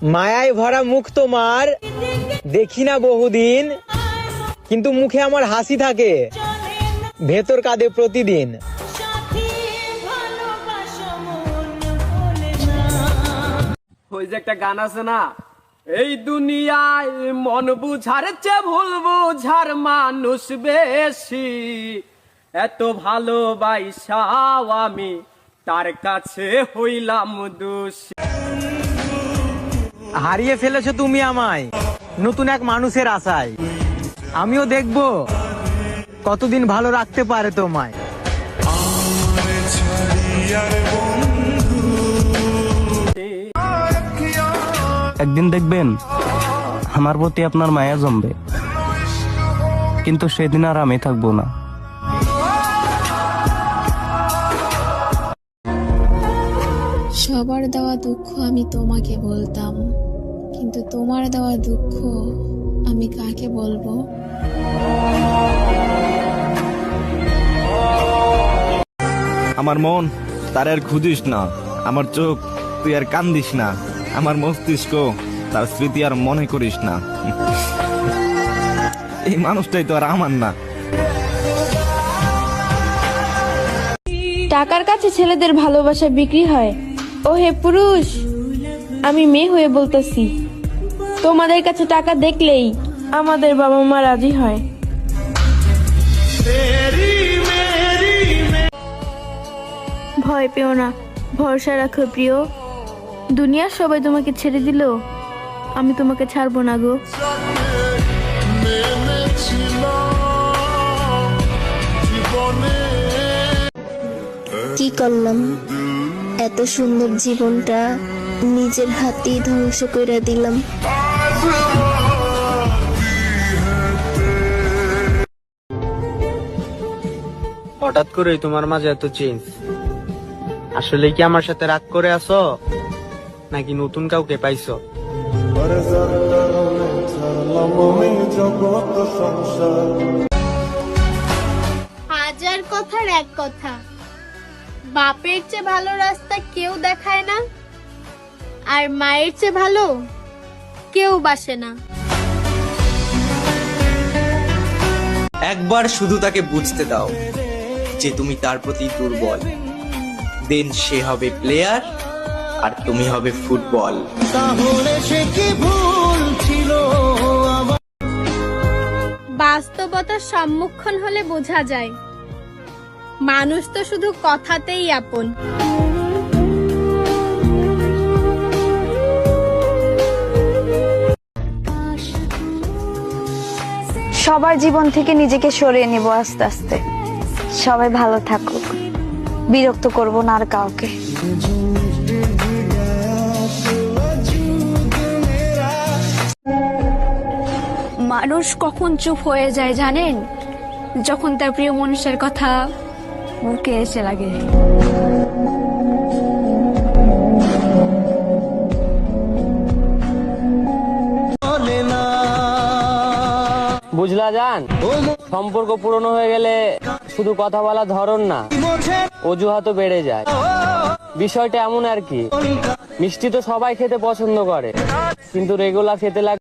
মায়ায় ভরা মুখ তোমার, দেখি না বহুদিন, কিন্তু মুখে আমার হাসি থাকে, ভেতর কাঁদে প্রতিদিন। ওই যে একটা গান আছে না, এই দুনিয়ায় মন বুঝার চেয়ে ভুল বুঝার মানুষ বেশি। এত ভালোবাসাও আমি, তার কাছে হইলাম দোষী। হারিয়ে ফেলেছো তুমি আমায়। নতুন এক মানুষের আশায়। আমিও দেখব কতদিন ভালো রাখতে পারে তোমায়। একদিন দেখবেন আমার প্রতি আপনার মায়া জমবে। কিন্তু সেদিন আর আমি থাকব না। সবার দেওয়া দুঃখ আমি তোমাকে বলতাম। কিন্তু তোমার দেওয়া দুঃখ আমি কাকে বলব? আমার মন তার আর খুঁজিস না। আমার চোখ তুই আর কান্দিস না। আমার মস্তিষ্ক তার স্মৃতি আর মনে করিস না। এই মানুষটাই তো আর আমার না। টাকার কাছে ছেলেদের ভালোবাসা বিক্রি হয়। ও হে পুরুষ আমি মেয়ে হয়ে বলতেছি। তোমাদের কাছে টাকা দেখলেই আমাদের বাবা মা রাজি হয়। ভয় পেও না ভরসা রাখো প্রিয়। দুনিয়ার সবাই তোমাকে ছেড়ে দিল আমি তোমাকে ছাড়বো না গো। কি করলাম? এত সুন্দর জীবনটা নিজের হাতেই ধ্বংস করে দিলাম। হঠাৎ করেই তোমার মাঝে এত চেঞ্জ আসলে কি আমার সাথে রাগ করে আছো? নাকি নতুন কাউকে পাইছো? হাজার কথার এক কথা। বাপের চেয়ে ভালো রাস্তা কেউ দেখায় না। আর মায়ের চেয়ে ভালো কেউ বাসে না। একবার শুধু তাকে বুঝতে দাও যে তুমি তার প্রতি দুর্বল। দেন সে হবে প্লেয়ার আর তুমি হবে ফুটবল বাস্তবতার সম্মুখীন হলে বোঝা যায়। মানুষ তো শুধু কথাতেই আপন। সবার জীবন থেকে নিজেকে সরিয়ে নিব আস্তে আস্তে। সবাই ভালো থাকুক। বিরক্ত করব না আর কাউকে। মানুষ কখন চুপ হয়ে যায় জানেন? যখন তার প্রিয় মানুষের কথা মুখে এসে লাগে। বুঝলা যান সম্পর্ক পুরনো হয়ে গেলে শুধু কথা বলা ধরন না, অজুহাতও বেড়ে যায়। বিষয়টা এমন আর কি, মিষ্টি তো সবাই খেতে পছন্দ করে, কিন্তু রেগুলার খেতে লাগে